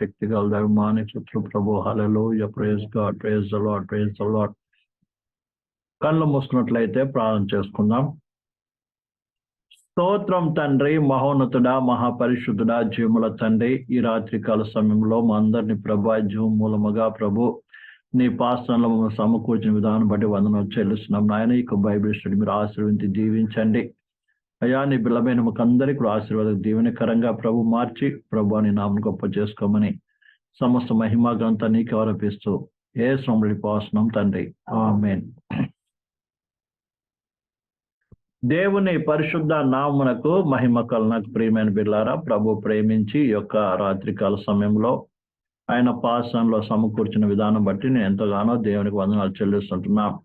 శక్తి గల మాని చుట్టూ ప్రభు హలలో praise God praise the lord praise the lord కళ్ళు మూసుకున్నట్లయితే ప్రార్థన చేసుకుందాం. స్తోత్రం తండ్రి మహోన్నతుడా మహాపరిశుద్ధుడా జీవుల తండ్రి ఈ రాత్రి కాల సమయంలో మా అందరిని ప్రభా జీవం మూలముగా ప్రభు నీ పాసనలో సమకూర్చిన విధానం బట్టి వందనం చెల్లిస్తున్నాం. నాయన ఇక బైబిల్ స్టడీ మీరు ఆశీర్వించి దీవించండి. అయ్యా నీ బిల్లమైన మాకు అందరికీ కూడా ఆశీర్వాదం దీవెనకరంగా ప్రభు మార్చి ప్రభు అని నామను గొప్ప చేసుకోమని సమస్త మహిమా గ్రంథ నీకు ఆరోపిస్తూ ఏ శ్రమడి పాసనం తండ్రి. ఆమెన్. దేవుని పరిశుద్ధ నామునకు మహిమ కలనకు ప్రియమైన బిడ్లారా ప్రభు ప్రేమించి యొక్క రాత్రికాల సమయంలో ఆయన పాసంలో సమకూర్చిన విధానం బట్టి నేను ఎంతగానో దేవునికి వందనాలు చెల్లిస్తుంటున్నాను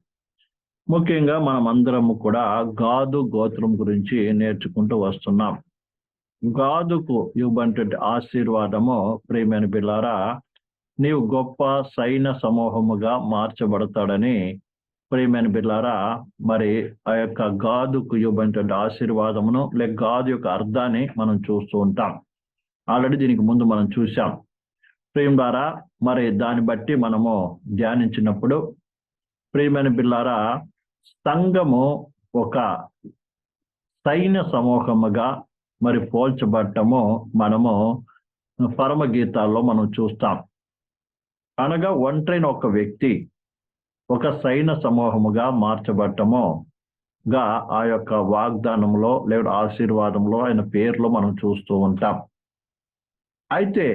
ముఖ్యంగా మనం అందరము కూడా గాదు గోత్రం గురించి నేర్చుకుంటూ వస్తున్నాం. గాదుకు ఇవ్వబడినటువంటి ఆశీర్వాదము ప్రేమైన బిల్లారా నీవు గొప్ప సైన్య సమూహముగా మార్చబడతాడని ప్రేమైన బిల్లారా మరి ఆ యొక్క గాదుకు ఇవ్వబడినటువంటి ఆశీర్వాదమును లేక గాదు యొక్క అర్థాన్ని మనం చూస్తూ ఉంటాం. ఆల్రెడీ దీనికి ముందు మనం చూసాం ప్రియులారా మరి దాన్ని బట్టి మనము ధ్యానించినప్పుడు ప్రియమైన బిల్లారా సంఘము ఒక సైన్య సమూహముగా మరి పోల్చబడటము మనము పరమ గీతాల్లో మనం చూస్తాం. అనగా ఒంటరిన ఒక వ్యక్తి ఒక సైన్య సమూహముగా మార్చబడటముగా ఆ యొక్క వాగ్దానంలో లేదా ఆశీర్వాదంలో ఆయన పేర్లు మనం చూస్తూ ఉంటాం. అయితే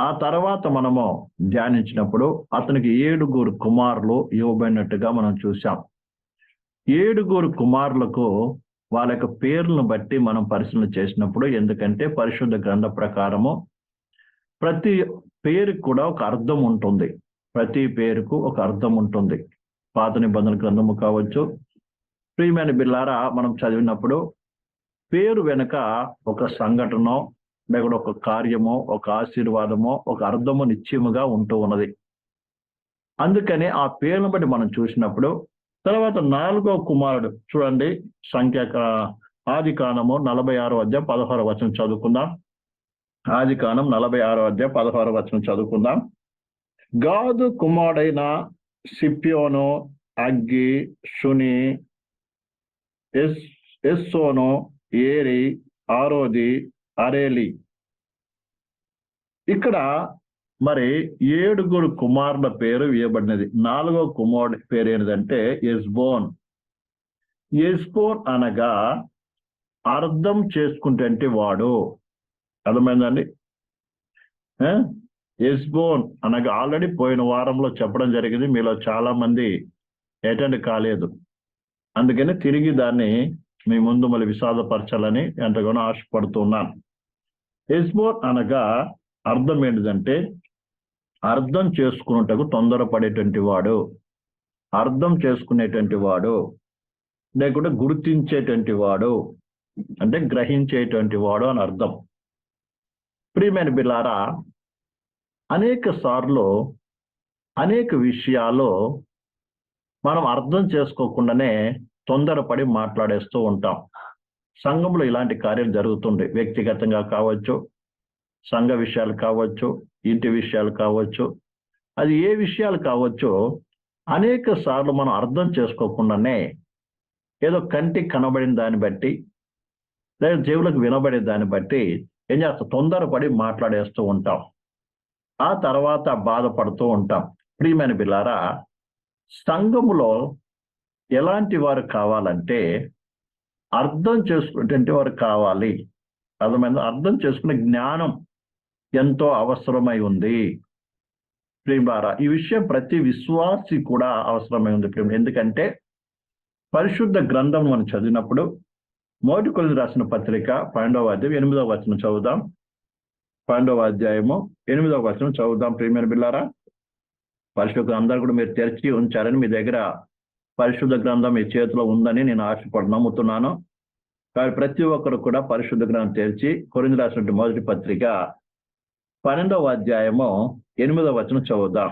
ఆ తర్వాత మనము ధ్యానించినప్పుడు అతనికి ఏడుగురు కుమారులు ఇవ్వబడినట్టుగా మనం చూసాం ఏడుగురు కుమారులకు వాళ్ళ యొక్క పేర్లను బట్టి మనం పరిశీలన చేసినప్పుడు ఎందుకంటే పరిశుద్ధ గ్రంథ ప్రకారము ప్రతి పేరుకు కూడా ఒక అర్థం ఉంటుంది. ప్రతి పేరుకు ఒక అర్థం ఉంటుంది. పాత నిబంధన గ్రంథము కావచ్చు. ప్రియమైన బిల్లారా మనం చదివినప్పుడు పేరు వెనుక ఒక సంఘటన లేకుండా ఒక కార్యమో ఒక ఆశీర్వాదమో ఒక అర్థము నిశ్చయముగా ఉంటూ ఉన్నది. అందుకని ఆ పేరును బట్టి మనం చూసినప్పుడు తర్వాత నాలుగో కుమారుడు చూడండి సంఖ్య ఆది కానము నలభై ఆరో అధ్యాయం పదహారో వచనం చదువుకుందాం. ఆది కానం నలభై ఆరో అధ్యాయం పదహారో వచనం చదువుకుందాం. గాదు కుమారుడైన సిప్యోను అగ్గి షుని ఎస్ ఎస్సోను ఏరి ఆరోది అరేలి. ఇక్కడ మరి ఏడుగురు కుమారుల పేరు ఇవ్వబడినది నాలుగో కుమారుడి పేరు ఏంటంటే ఎస్బోన్ ఎస్బోన్ అనగా అర్థం చేసుకుంటే వాడు. అర్థమైందండి? ఎస్బోన్ అనగా ఆల్రెడీ పోయిన వారంలో చెప్పడం జరిగింది. మీలో చాలా మంది అటెండ్ కాలేదు. అందుకని తిరిగి దాన్ని మీ ముందు మళ్ళీ విషాదపరచాలని ఎంతగానో ఆశపడుతున్నాను. ఎస్బోన్ అనగా అర్థం ఏంటిదంటే అర్థం చేసుకున్నటకు తొందరపడేటువంటి వాడు అర్థం చేసుకునేటువంటి వాడు లేకుంటే గుర్తించేటువంటి వాడు అంటే గ్రహించేటువంటి వాడు అని అర్థం. ప్రియమైన బిలారా అనేక సార్లు అనేక విషయాలు మనం అర్థం చేసుకోకుండానే తొందరపడి మాట్లాడేస్తూ ఉంటాం. సంఘంలో ఇలాంటి కార్యాలు జరుగుతుంది వ్యక్తిగతంగా కావచ్చు సంఘ విషయాలు కావచ్చు ఇంటి విషయాలు కావచ్చు అది ఏ విషయాలు కావచ్చు అనేక సార్లు మనం అర్థం చేసుకోకుండానే ఏదో కంటికి కనబడిన దాన్ని బట్టి లేదా జీవులకు వినబడే దాన్ని బట్టి ఏం చేస్తాం తొందరపడి మాట్లాడేస్తూ ఉంటాం. ఆ తర్వాత బాధపడుతూ ఉంటాం. ప్రియమైన బిల్లారా సంఘములో ఎలాంటి వారు కావాలంటే అర్థం చేసుకునేటువంటి వారు కావాలి. అర్థమైంది? అర్థం చేసుకునే జ్ఞానం ఎంతో అవసరమై ఉంది. ప్రియులారా ఈ విషయం ప్రతి విశ్వాసి కూడా అవసరమై ఉంది ప్రేమ. ఎందుకంటే పరిశుద్ధ గ్రంథం మనం చదివినప్పుడు మొదటి కొలిది రాసిన పత్రిక పన్నెండవ అధ్యాయం ఎనిమిదవ వచనం చదువుదాం. పన్నెండవ అధ్యాయము ఎనిమిదవ వచనం చదువుదాం ప్రియమైన బిల్లారా పరిశుద్ధ అందరూ కూడా మీరు తెరిచి ఉంచారని మీ దగ్గర పరిశుద్ధ గ్రంథం మీ చేతిలో ఉందని నేను ఆశపడి కాబట్టి కానీ ప్రతి ఒక్కరు కూడా పరిశుద్ధ గ్రంథం తెరిచి కొరింది రాసినటువంటి మొదటి పత్రిక పన్నెండవ అధ్యాయము ఎనిమిదవ వచనం చదువుదాం.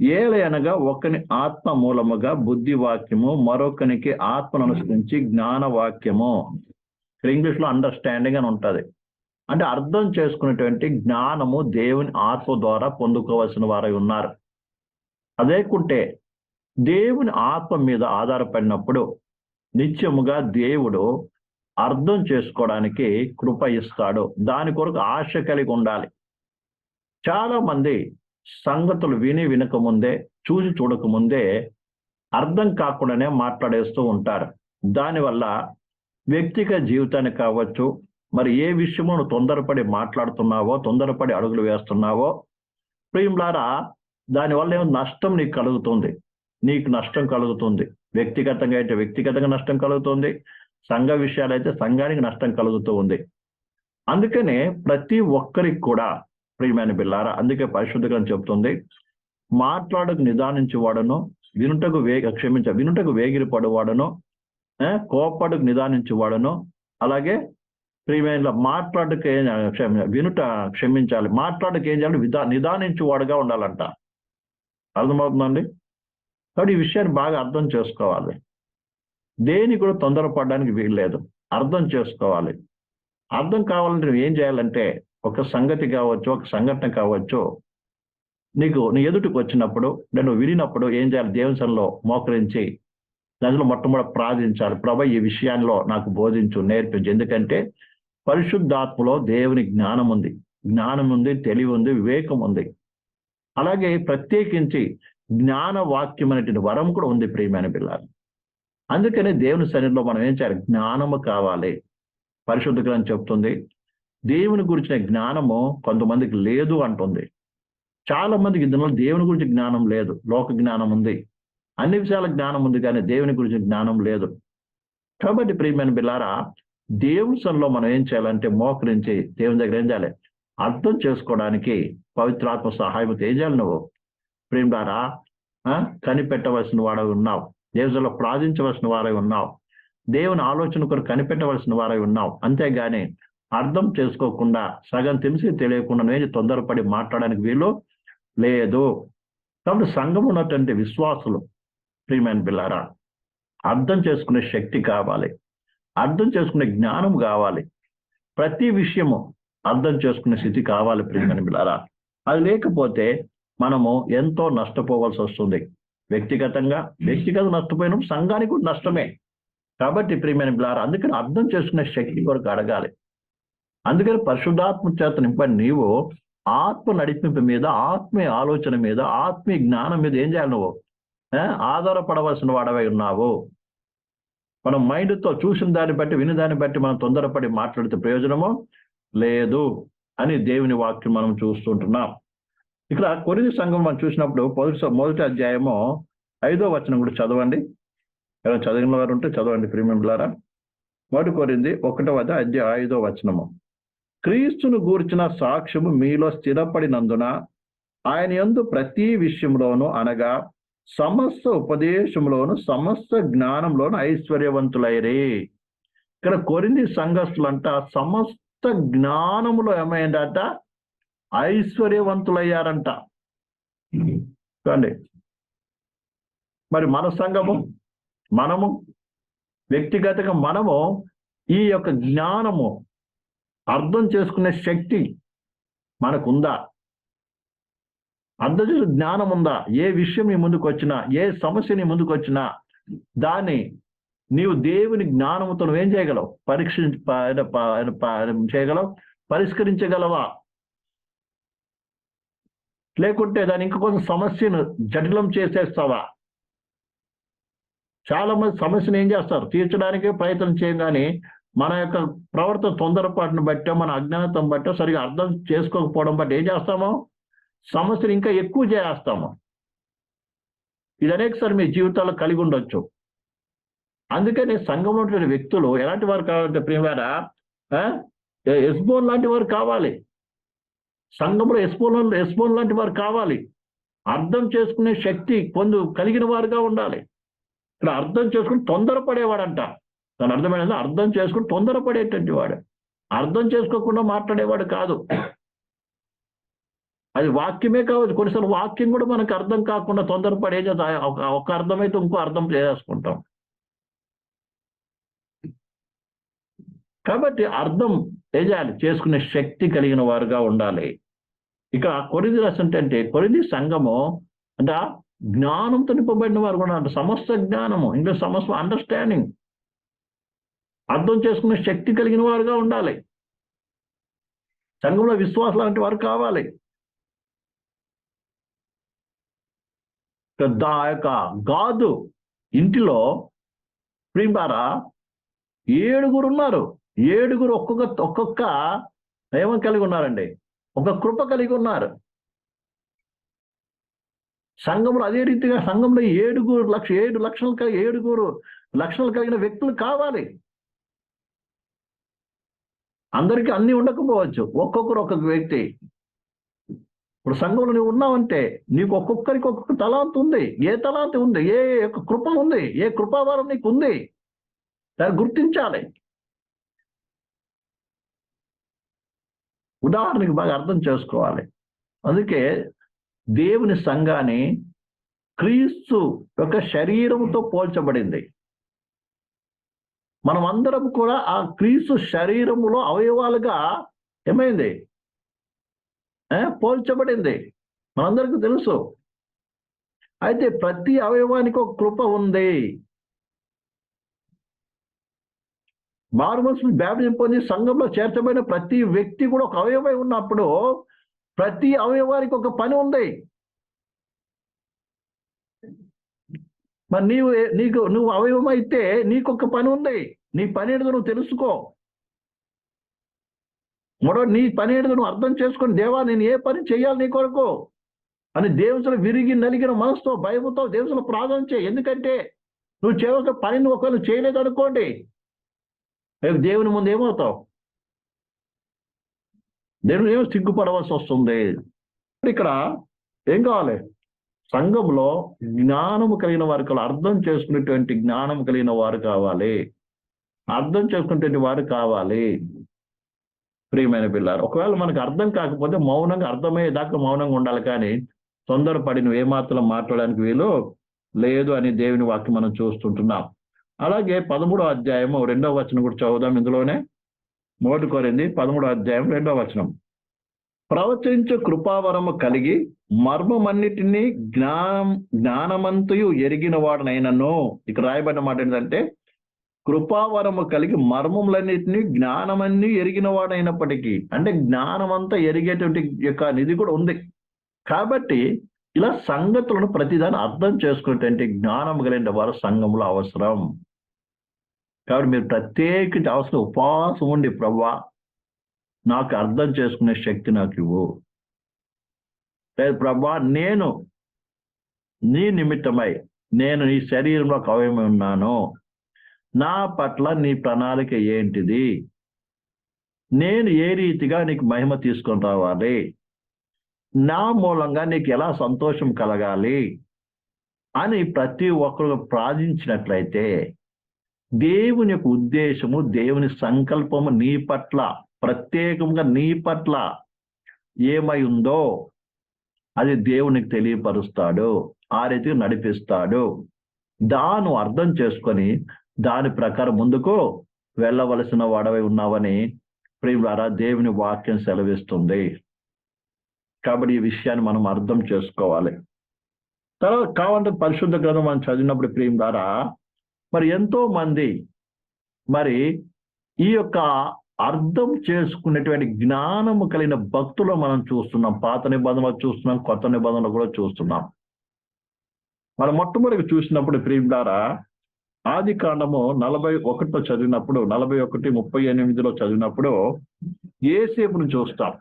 ఏలయనగా ఒకని ఆత్మ మూలముగా బుద్ధి వాక్యము మరొకనికి ఆత్మను అనుసరించి జ్ఞాన వాక్యము ఇంగ్లీష్లో అండర్స్టాండింగ్ అని ఉంటుంది. అంటే అర్థం చేసుకునేటువంటి జ్ఞానము దేవుని ఆత్మ ద్వారా పొందుకోవలసిన వారై ఉన్నారు. అదేకుంటే దేవుని ఆత్మ మీద ఆధారపడినప్పుడు నిత్యముగా దేవుడు అర్థం చేసుకోవడానికి కృప ఇస్తాడు. దాని కొరకు ఆశ కలిగి ఉండాలి. చాలా మంది సంగతులు విని వినకముందే చూసి చూడకముందే అర్థం కాకుండానే మాట్లాడేస్తూ ఉంటారు. దానివల్ల వ్యక్తిగత జీవితానికి కావచ్చు మరి ఏ విషయమో నువ్వు తొందరపడి మాట్లాడుతున్నావో తొందరపడి అడుగులు వేస్తున్నావో ప్రియులారా దానివల్ల ఏమో నష్టం నీకు కలుగుతుంది. నీకు నష్టం కలుగుతుంది. వ్యక్తిగతంగా అయితే వ్యక్తిగతంగా నష్టం కలుగుతుంది. సంఘ విషయాలైతే సంఘానికి నష్టం కలుగుతూ ఉంది. అందుకనే ప్రతి ఒక్కరికి కూడా ప్రియమైన బిల్లారా అందుకే పరిశుద్ధంగా చెబుతుంది మాట్లాడకు నిదానించేవాడను వినుటకు వేగ క్షమించ వినుటకు వేగిరిపడేవాడను కోపడుకు కోపడకు నిదానించేవాడను అలాగే ప్రియమైన మాట్లాడక ఏం క్షమ వినుట క్షమించాలి మాట్లాడక ఏం చేయాలి విధా నిదానించేవాడుగా ఉండాలంట. అర్థమవుతుందండి? కాబట్టి ఈ విషయాన్ని బాగా అర్థం చేసుకోవాలి. దేని కూడా తొందరపడడానికి వీల్లేదు. అర్థం చేసుకోవాలి. అర్థం కావాలంటే నువ్వు ఏం చేయాలంటే ఒక సంగతి కావచ్చు ఒక సంఘటన కావచ్చు నీకు నీ ఎదుటికి వచ్చినప్పుడు నేను వినినప్పుడు ఏం చేయాలి? దేవసంలో మోకరించి దానిలో మొట్టమొదటి ప్రార్థించాలి. ప్రభ ఈ విషయాల్లో నాకు బోధించు నేర్పించు. ఎందుకంటే పరిశుద్ధాత్మలో దేవుని జ్ఞానం ఉంది. జ్ఞానం ఉంది తెలివి ఉంది వివేకం ఉంది. అలాగే ప్రత్యేకించి జ్ఞాన వాక్యం అనేటువంటి వరం కూడా ఉంది ప్రియమైన పిల్లలు అందుకనే దేవుని సన్నిధిలో మనం ఏం చేయాలి? జ్ఞానము కావాలి. పరిశుద్ధ గ్రంథం చెప్తుంది. దేవుని గురించిన జ్ఞానము కొంతమందికి లేదు అంటుంది. చాలా మందికి ఇందులో దేవుని గురించి జ్ఞానం లేదు. లోక జ్ఞానం ఉంది. అన్ని విషయాల జ్ఞానం ఉంది కానీ దేవుని గురించి జ్ఞానం లేదు. కాబట్టి ప్రియమైన బిల్లారా దేవుని సన్నిలో మనం ఏం చేయాలంటే మోకరించి దేవుని దగ్గర ఏం చేయాలి? అర్థం చేసుకోవడానికి పవిత్రాత్మ సహాయం ఏం చేయాలి నువ్వు? ద్వారా కనిపెట్టవలసిన వాడు ఉన్నావు. దేవునిలో ప్రార్థించవలసిన వారై ఉన్నావు. దేవుని ఆలోచన కొరకు కనిపెట్టవలసిన వారై ఉన్నావు. అంతేగాని అర్థం చేసుకోకుండా సగం తెలిసి తెలియకుండా నేను తొందరపడి మాట్లాడడానికి వీలు లేదు. కాబట్టి సంఘం ఉన్నటువంటి విశ్వాసులు ప్రియమైన పిల్లారా అర్థం చేసుకునే శక్తి కావాలి. అర్థం చేసుకునే జ్ఞానం కావాలి. ప్రతి విషయము అర్థం చేసుకునే స్థితి కావాలి ప్రియమైన పిల్లారా అది లేకపోతే మనము ఎంతో నష్టపోవాల్సి వస్తుంది. వ్యక్తిగతంగా వ్యక్తిగత నష్టపోయినప్పుడు సంఘానికి కూడా నష్టమే. కాబట్టి ప్రియమైన బిలారా అందుకని అర్థం చేసుకునే శక్తి కొరకు అడగాలి. అందుకని పరిశుద్ధాత్మ చేత నింపని నీవు ఆత్మ నడిపింపు మీద ఆత్మీయ ఆలోచన మీద ఆత్మీయ జ్ఞానం మీద ఏం చేయాలి నువ్వు? ఆధారపడవలసిన వాడవై ఉన్నావు. మనం మైండ్తో చూసిన దాన్ని బట్టి విని దాన్ని బట్టి మనం తొందరపడి మాట్లాడితే ప్రయోజనము? లేదు అని దేవుని వాక్యం మనం చూస్తుంటున్నాం ఇక్కడ కొరిది సంఘం మనం చూసినప్పుడు మొదటి మొదటి అధ్యాయము ఐదో వచనం కూడా చదవండి. ఎవరైనా చదివిన వారు ఉంటే చదవండి ప్రీమియం మొదటి కొరింది ఒకటో అధ్యాయ ఐదో వచనము. క్రీస్తును గూర్చిన సాక్ష్యము మీలో స్థిరపడినందున ఆయన యందు ప్రతి విషయంలోనూ అనగా సమస్త ఉపదేశంలోను సమస్త జ్ఞానంలోను ఐశ్వర్యవంతులైరే. ఇక్కడ కొరింది సంఘస్థులంట సమస్త జ్ఞానములో ఏమైందట? ఐశ్వర్యవంతులయ్యారంట. చూడండి. మరి మన సంఘము మనము వ్యక్తిగతంగా మనము ఈ యొక్క జ్ఞానము అర్థం చేసుకునే శక్తి మనకుందా? అర్థం చేసే జ్ఞానం ఉందా ఏ విషయం నీ ముందుకు వచ్చినా ఏ సమస్య నీ ముందుకు వచ్చినా దాన్ని నీవు దేవుని జ్ఞానముతో నువ్వేం చేయగలవు? పరీక్ష చేయగలవు? పరిష్కరించగలవా? లేకుంటే దాని ఇంకా కొంచెం సమస్యను జటిలం చేసేస్తావా? చాలా మంది సమస్యను ఏం చేస్తారు? తీర్చడానికి ప్రయత్నం చేయగానే మన యొక్క ప్రవర్తన తొందరపాటును బట్టో మన అజ్ఞానతం బట్టో సరిగా అర్థం చేసుకోకపోవడం బట్టి ఏం చేస్తాము? సమస్యను ఇంకా ఎక్కువ చేస్తాము. ఇది అనేకసారి మీ జీవితాల్లో కలిగి ఉండొచ్చు. అందుకని సంఘంలో ఉన్నటువంటి వ్యక్తులు ఎలాంటి వారు కావాలంటే ప్రియవారా ఎస్బోన్ లాంటి వారు కావాలి. సంఘంలో ఎస్పోన్ ఎస్పోన్ లాంటి వారు కావాలి. అర్థం చేసుకునే శక్తి పొందు కలిగిన వారుగా ఉండాలి. ఇక్కడ అర్థం చేసుకుని తొందరపడేవాడంట. దాని అర్థమైనది అర్థం చేసుకుని తొందరపడేటువంటి వాడు. అర్థం చేసుకోకుండా మాట్లాడేవాడు కాదు. అది వాక్యమే కావచ్చు. కొన్నిసార్లు వాక్యం కూడా మనకు అర్థం కాకుండా తొందరపడే ఒక అర్థమైతే ఇంకో అర్థం చేసుకుంటాం. కాబట్టి అర్థం ఏం చేయాలి చేసుకునే శక్తి కలిగిన వారుగా ఉండాలి. ఇక కొరిది రసంటే అంటే కొరిది సంఘము అంటే జ్ఞానంతో నింపబడిన వారు కూడా అంటే సమస్త జ్ఞానము ఇంకా సమస్త అండర్స్టాండింగ్ అర్థం చేసుకునే శక్తి కలిగిన వారుగా ఉండాలి. సంఘంలో విశ్వాసం లాంటి వారు కావాలి. పెద్ద ఆ యొక్క గాదు ఇంటిలో ప్రియులారా ఏడుగురు ఉన్నారు. ఏడుగురు ఒక్కొక్క ఒక్కొక్క ఏమో కలిగి ఉన్నారండి. ఒక కృప కలిగి ఉన్నారు. సంఘంలో అదే రీతిగా సంఘంలో ఏడుగురు లక్ష ఏడు లక్షలు ఏడుగురు లక్షలు కలిగిన వ్యక్తులు కావాలి. అందరికీ అన్ని ఉండకపోవచ్చు. ఒక్కొక్కరు ఒక్కొక్క వ్యక్తి. ఇప్పుడు సంఘంలో నువ్వు ఉన్నావంటే నీకు ఒక్కొక్కరికి ఒక్కొక్క తలాంతి ఉంది. ఏ తలాంతి ఉంది? ఏ కృప ఉంది? ఏ కృపావారం నీకు ఉంది? దాన్ని గుర్తించాలి. ఉదాహరణకి బాగా అర్థం చేసుకోవాలి. అందుకే దేవుని సంఘాన్ని క్రీస్తు యొక్క శరీరముతో పోల్చబడింది. మనం అందరం కూడా ఆ క్రీస్తు శరీరములో అవయవాలుగా ఏమైంది? పోల్చబడింది. మనందరికీ తెలుసు. అయితే ప్రతి అవయవానికి ఒక కృప ఉంది. మారుమనసు బ్యాప్టిజం పొంది సంఘంలో చేర్చబడిన ప్రతి వ్యక్తి కూడా ఒక అవయవై ఉన్నప్పుడు ప్రతి అవయవానికి ఒక పని ఉంది. మరి నీవు నీకు నువ్వు అవయవం అయితే నీకు ఒక పని ఉంది. నీ పని ఏదో నువ్వు తెలుసుకో. మరో నీ పని ఏదో నువ్వు అర్థం చేసుకొని దేవా నేను ఏ పని చేయాలి నీ కొరకు? అని దేవుసులు విరిగి నలిగిన మనసుతో భయముతో దేవుసులు ప్రార్థన చేయి. ఎందుకంటే నువ్వు చేయవలసిన పని నువ్వు ఒకవేళ చేయలేదు అనుకోండి రేపు దేవుని ముందు ఏమవుతావు? దేవుని ఏమో సిగ్గుపడవలసి వస్తుంది? ఇక్కడ ఏం కావాలి? సంఘంలో జ్ఞానము కలిగిన వారు కావాలి. అర్థం చేసుకునేటువంటి జ్ఞానం కలిగిన వారు కావాలి. అర్థం చేసుకునేటువంటి వారు కావాలి. ప్రియమైన పిల్లలు ఒకవేళ మనకు అర్థం కాకపోతే మౌనంగా అర్థమయ్యేదాకా మౌనంగా ఉండాలి కానీ తొందరపడి నువ్వు ఏమాత్రం మాట్లాడడానికి వీలు లేదు అని దేవుని వాక్యం మనం చూస్తుంటున్నాం. అలాగే పదమూడో అధ్యాయము రెండవ వచనం కూడా చదువుదాం ఇందులోనే. మొదటి కోరింది పదమూడో అధ్యాయం రెండవ వచనం. ప్రవచించు కృపావరము కలిగి మర్మమన్నిటినీ జ్ఞానం జ్ఞానమంతయు ఎరిగిన వాడనైనను. ఇక్కడ రాయబడిన మాట ఏంటంటే కృపావరము కలిగి మర్మములన్నిటినీ జ్ఞానమన్నీ ఎరిగిన వాడైనప్పటికీ అంటే జ్ఞానమంతా ఎరిగేటువంటి యొక్క నిధి కూడా ఉంది. కాబట్టి ఇలా సంగతులను ప్రతిదాన్ని అర్థం చేసుకునేటువంటి జ్ఞానం కలిగిన వారు సంఘంలో అవసరం. కాబట్టి మీరు ప్రత్యేకించి అవసరం ఉపవాసం ఉండి ప్రభా నాకు అర్థం చేసుకునే శక్తి నాకు ఇవ్వు. లేదు ప్రభా నేను నీ నిమిత్తమై నేను నీ శరీరంలో కవయమై ఉన్నాను. నా పట్ల నీ ప్రణాళిక ఏంటిది? నేను ఏ రీతిగా నీకు మహిమ తీసుకొని రావాలి? నా మూలంగా నీకు ఎలా సంతోషం కలగాలి అని ప్రతి ఒక్కరు ప్రార్థించినట్లయితే దేవుని యొక్క ఉద్దేశము దేవుని సంకల్పము నీ పట్ల ప్రత్యేకంగా నీ పట్ల ఏమై ఉందో అది దేవునికి తెలియపరుస్తాడు ఆ రీతికి నడిపిస్తాడు. దాను అర్థం చేసుకొని దాని ప్రకారం ముందుకు వెళ్ళవలసిన వాడవై ఉన్నావని ప్రియులారా దేవుని వాక్యం సెలవిస్తుంది. కాబట్టి ఈ విషయాన్ని మనం అర్థం చేసుకోవాలి. తర్వాత కావాలంటే పరిశుద్ధ గ్రంథం మనం చదివినప్పుడు ప్రియం ద్వారా మరి ఎంతో మంది మరి ఈ యొక్క అర్థం చేసుకునేటువంటి జ్ఞానము కలిగిన భక్తులు మనం చూస్తున్నాం. పాత నిబంధనలు చూస్తున్నాం కొత్త నిబంధనలు కూడా చూస్తున్నాం. మనం మొట్టమొదటి చూసినప్పుడు ప్రియం ద్వారా ఆది కాండము నలభై ఒకటిలో చదివినప్పుడు నలభై ఒకటి ముప్పై ఎనిమిదిలో చదివినప్పుడు ఏసేపును చూస్తాం.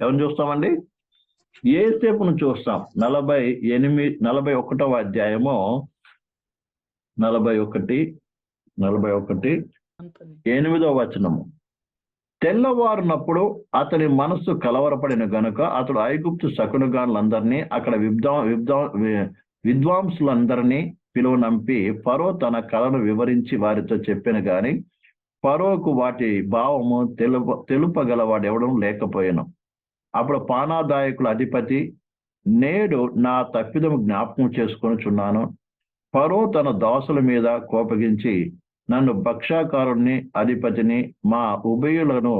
ఎవరిని చూస్తామండి? ఏసేపును చూస్తాం. నలభై ఎనిమిది నలభై ఒకటవ అధ్యాయము. నలభై ఒకటి నలభై ఒకటి ఎనిమిదవ వచనము. తెల్లవారునప్పుడు అతని మనస్సు కలవరపడిన గనుక అతడు ఐగుప్తు శకునుగానులందరినీ అక్కడ విద్వా విద్వా విద్వాంసులందరినీ పిలువనంపి ఫరో తన కళను వివరించి వారితో చెప్పిన గాని ఫరోకు వాటి భావము తెలుప తెలుపగలవాడు ఎవడం లేకపోయాను. అప్పుడు పానాదాయకుల అధిపతి నేడు నా తప్పిదము జ్ఞాపకం చేసుకొని చున్నాను తన దాసుల మీద కోపగించి నన్ను భక్షాకారుణ్ణి అధిపతిని మా ఉభయులను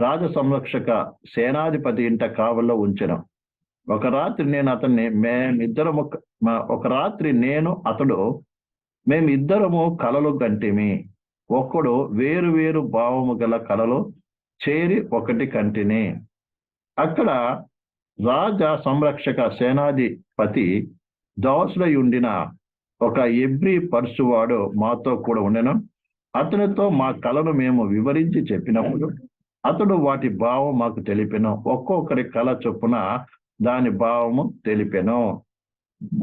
రాజ సంరక్షక సేనాధిపతి ఇంట కావల్లో ఉంచను. ఒక రాత్రి నేను అతన్ని మేమిద్దరము ఒక రాత్రి నేను అతడు మేమిద్దరము కలలు కంటిమి ఒక్కడు వేరు వేరు భావము గల కలలు చేరి ఒకటి కంటిని. అక్కడ రాజ సంరక్షక సేనాధిపతి దాసులై ఉండిన ఒక ఎబ్రి పరుసువాడు మాతో కూడా ఉండెను. అతనితో మా కళను మేము వివరించి చెప్పినప్పుడు అతడు వాటి భావం మాకు తెలిపెను. ఒక్కొక్కరి కళ చొప్పున దాని భావము తెలిపెను.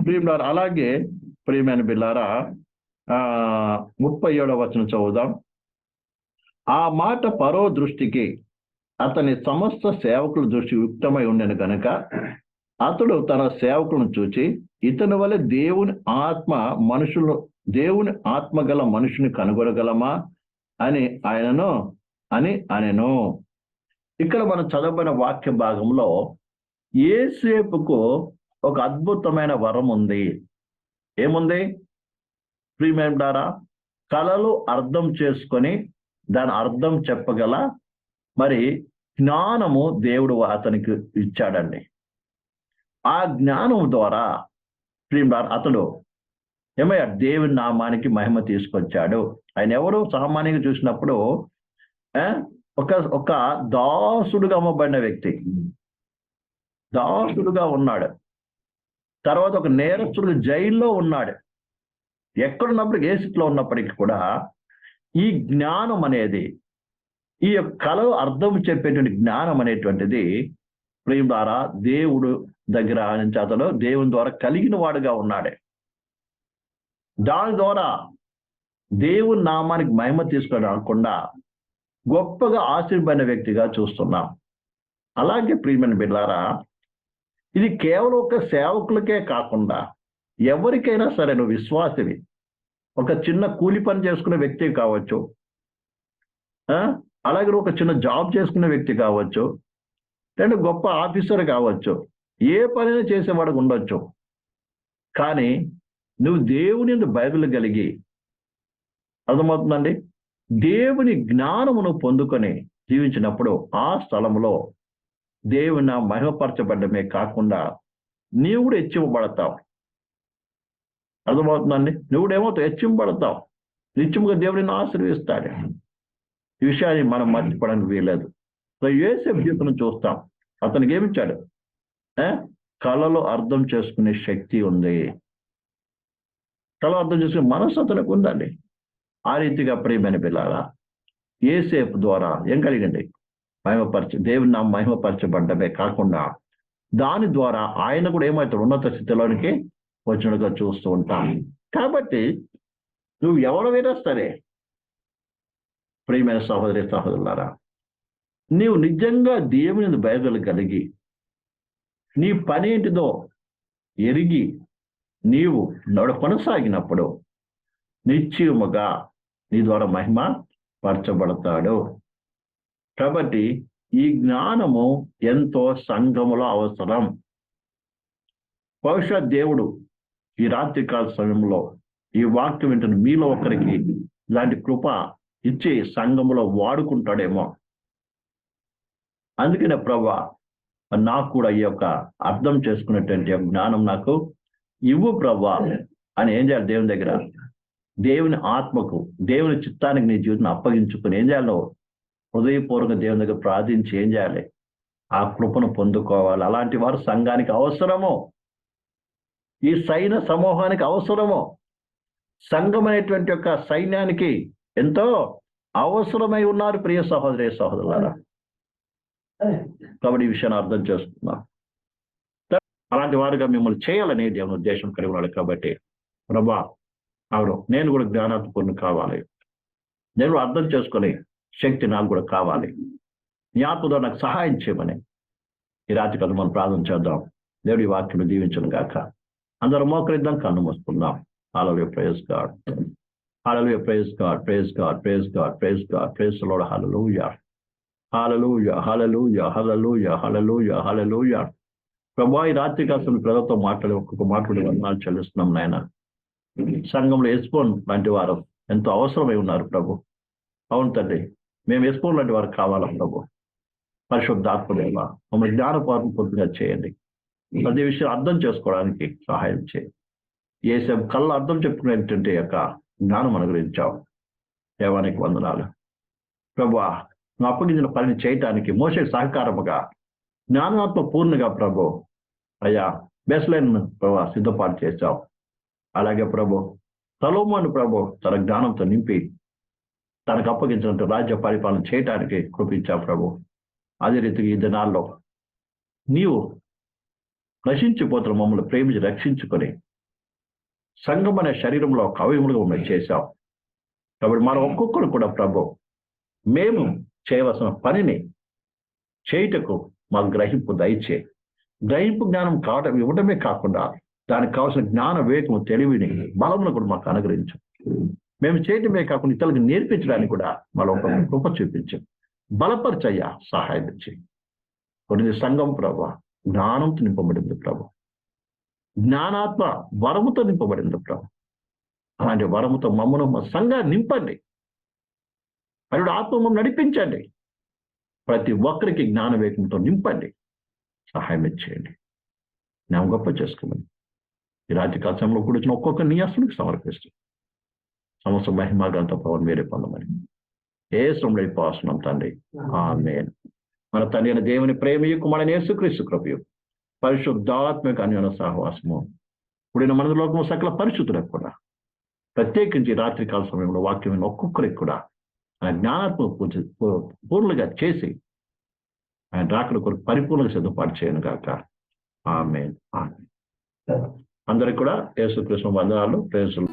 ప్రియులారా అలాగే ప్రియమైన బిల్లారా ఆ ముప్పై ఏడవ వచనం చదువుదాం. ఆ మాట పరో దృష్టికి అతని సమస్త సేవకుల దృష్టి యుక్తమై ఉండెను కనుక అతడు తన సేవకులను చూచి ఇతని వల్ల దేవుని ఆత్మ మనుషులు దేవుని ఆత్మ గల మనుషుని కనుగొనగలమా అని ఆయనను అని అనెను. ఇక్కడ మనం చదవబడిన వాక్య భాగంలో ఏసేపుకు ఒక అద్భుతమైన వరం ఉంది. ఏముంది? ప్రియమైన ద్వారా కళలు అర్థం చేసుకొని దాని అర్థం చెప్పగల మరి జ్ఞానము దేవుడు అతనికి ఇచ్చాడండి. ఆ జ్ఞానం ద్వారా ప్రియులార అతడు ఏమయ్యా దేవుని నామానికి మహిమ తీసుకొచ్చాడు. ఆయన ఎవరు? సామాన్యంగా చూసినప్పుడు ఒక ఒక దాసుడుగా అమ్మబడిన వ్యక్తి. దాసుడుగా ఉన్నాడు. తర్వాత ఒక నేరస్తుడు జైల్లో ఉన్నాడు. ఎక్కడున్నప్పుడు? ఏ స్థితిలో ఉన్నప్పటికీ కూడా ఈ జ్ఞానం అనేది ఈ యొక్క కళ అర్థం చెప్పేటువంటి జ్ఞానం అనేటువంటిది ప్రేమ ద్వారా దేవుడు దగ్గర నుంచి అతను దేవుని ద్వారా కలిగిన వాడుగా ఉన్నాడే. దాని ద్వారా దేవుని నామానికి మహిమ తీసుకొని గొప్పగా ఆశీర్వైన వ్యక్తిగా చూస్తున్నాం. అలాగే ప్రియమైన బిడ్డారా ఇది కేవలం ఒక సేవకులకే కాకుండా ఎవరికైనా సరే నువ్వు విశ్వాసవి. ఒక చిన్న కూలి పని చేసుకునే వ్యక్తి కావచ్చు. అలాగే ఒక చిన్న జాబ్ చేసుకునే వ్యక్తి కావచ్చు లేదంటే గొప్ప ఆఫీసర్ కావచ్చు ఏ పనైనా చేసేవాడు ఉండొచ్చు. కానీ నువ్వు దేవుని బైబిల్ కలిగి అర్థమవుతుందండి? దేవుని జ్ఞానమును పొందుకొని జీవించినప్పుడు ఆ స్థలంలో దేవుని మహిమపరచబడమే కాకుండా నీవు కూడా హెచ్చింపబడతావు. అర్థమవుతుందండి? నువ్వు ఏమవుతావు? హెచ్చింపబడతావు. నిత్యముగా దేవుడిని ఆశీర్విస్తాడు ఈ విషయాన్ని మనం మర్చిపోవడానికి వీలేదు సో యేసెఫ్ జీవితం చూస్తాం. అతనికి ఏమిచ్చాడు? కళలో అర్థం చేసుకునే శక్తి ఉంది. కళ అర్థం చేసుకునే మనసు అతనికి ఉందండి. ఆ రీతిగా ప్రియమైన పిల్లారా ఏసేపు ద్వారా ఏం కలిగింది? మహిమపరచ దేవుని నా మహిమపరచబడ్డమే కాకుండా దాని ద్వారా ఆయన కూడా ఏమవుతాడు? ఉన్నత స్థితిలోనికి వచ్చినట్టుగా చూస్తూ ఉంటాం. కాబట్టి నువ్వు ఎవరైనా సరే ప్రియమైన సహోదరి సహోదరులారా నీవు నిజంగా దేవుని బయలు కలిగి నీ పని ఏంటిదో ఎరిగి నీవు నడ కొనసాగినప్పుడు నిశ్చయముగా నీ ద్వారా మహిమ పరచబడతాడు. కాబట్టి ఈ జ్ఞానము ఎంతో సంఘములో అవసరం. బహుశా దేవుడు ఈ రాత్రికాల సమయంలో ఈ వాక్యం వింటున్న మీలో ఒకరికి ఇలాంటి కృప ఇచ్చి సంఘములో వాడుకుంటాడేమో. అందుకనే ప్రభా నాకు కూడా ఈ యొక్క అర్థం చేసుకునేటువంటి జ్ఞానం నాకు ఇవ్వు ప్రభా అని ఏం చేయాలి దేవుని దగ్గర? దేవుని ఆత్మకు దేవుని చిత్తానికి నీ జీవితం అప్పగించుకుని ఏం చేయాలో? హృదయపూర్వక దేవుని దగ్గర ప్రార్థించి ఏం చేయాలి? ఆ కృపను పొందుకోవాలి. అలాంటి వారు సంఘానికి అవసరము. ఈ సైన్య సమూహానికి అవసరము. సంఘం అనేటువంటి యొక్క సైన్యానికి ఎంతో అవసరమై ఉన్నారు ప్రియ సహోదరి సహోదరులారా. కాబట్టి ఈ విషయాన్ని అర్థం చేసుకున్నాం అలాంటి వారుగా మిమ్మల్ని చేయాలని దేవుని ఉద్దేశం కలిగి ఉన్నాడు కాబట్టి ప్రభా అవును నేను కూడా జ్ఞానాత్మకుని కావాలి. నేను అర్థం చేసుకుని శక్తి నాకు కూడా కావాలి. ఆత్మతో నాకు సహాయం చేయమని ఈ రాత్రి కదా మనం ప్రార్థన చేద్దాం. దేవుడి వాక్యం దీవించను గాక. అందరం మోకరిద్దాం కన్ను మూసుకుందాం. హాలలు praise God హాలలు praise God praise God praise God praise God praise lord హాలలు యా హాలలు యా హలలు యా హలలు యా హలలు యా హలలు ప్రభా ఈ రాత్రి కాసిన ప్రజలతో మాట్లాడి ఒక్కొక్క మాట్లాడి వందనాలు చెల్లిస్తున్నాం నాయన. సంఘంలో ఎస్పోన్ లాంటి వారు ఎంతో అవసరమై ఉన్నారు ప్రభు. అవును తండ్రి. మేము ఎస్పోన్ లాంటి వారు కావాలా ప్రభు? పరిశుద్ధాత్మదేవ మమ్మల్ని జ్ఞానపాతం పొద్దుగా చేయండి. ప్రతి విషయం అర్థం చేసుకోవడానికి సహాయం చేయండి. ఏసేపు కళ్ళ అర్థం చెప్పుకునేటువంటి యొక్క జ్ఞానం అనుగ్రహించావు. దేవానికి వందనాలు. ప్రభు నువ్వు అప్పగించిన పనిని చేయటానికి మోసే సహకారముగా జ్ఞానాత్మ పూర్ణగా ప్రభు అయ్యా బెస్లైన్ ప్రభా సిద్ధపాటు చేశావు. అలాగే ప్రభు సలోమాను ప్రభు తన జ్ఞానంతో నింపి తనకు అప్పగించినట్టు రాజ్య పరిపాలన చేయటానికి కృపించావు ప్రభు. అదే రీతిగా ఈ దినాల్లో నీవు నశించిపోతున్న మమ్మల్ని ప్రేమించి రక్షించుకొని సంఘం అనే శరీరంలో ఒక అవయములుగా చేశాం. కాబట్టి మనం ఒక్కొక్కరు కూడా ప్రభు మేము చేయవలసిన పనిని చేయుటకు మాకు గ్రహింపు దయచే. గ్రహింపు జ్ఞానం కావటం ఇవ్వడమే కాకుండా దానికి కావాల్సిన జ్ఞాన వేగము తెలివిని బలమును కూడా మాకు అనుగ్రహించు. మేము చేయటమే కాకుండా ఇతరులకు నేర్పించడానికి కూడా మనం ఒక కృప చూపించాం. బలపరిచయ్యా సహాయం ఇచ్చి కొన్ని సంఘం ప్రభు జ్ఞానంతో నింపబడింది ప్రభు. జ్ఞానాత్మ వరముతో నింపబడింది ప్రభు. అలాంటి వరముతో మమ్మను మా సంఘాన్ని నింపండి. అరుడు ఆత్మ మమ్మల్ని నడిపించండి. ప్రతి ఒక్కరికి జ్ఞాన వేగంతో నింపండి. సహాయం ఇచ్చేయండి నేను గొప్ప చేసుకోమని. ఈ రాజ్య కథంలో కూడా వచ్చిన ఒక్కొక్క నియాసునికి సమర్పిస్తూ. సమస్త మహిమ గ్రంథ పవన్ మీరే పొందమని. ఏ శ్రమలో అయిపోతున్నాం తండ్రి. ఆమేన్. మన తండ్రి అయిన దేవుని ప్రేమయు కుమారని యేసుక్రీస్తు కృపయు. పరిశుద్ధాత్మక అన్యోన సహవాసము. ఇప్పుడైన మన లోకము సకల పరిశుద్ధులకు కూడా ప్రత్యేకించి రాత్రికాల సమయంలో వాక్యం ఒక్కొక్కరికి కూడా ఆయన జ్ఞానాత్మక పూజ పూ- పూర్ణులుగా చేసి ఆయన రాకడ కొరకు పరిపూర్ణంగా సిద్ధపాటు చేయను గాక. ఆమె అందరికి కూడా యేసుకృష్ణ వందనాలు. ప్రేసులు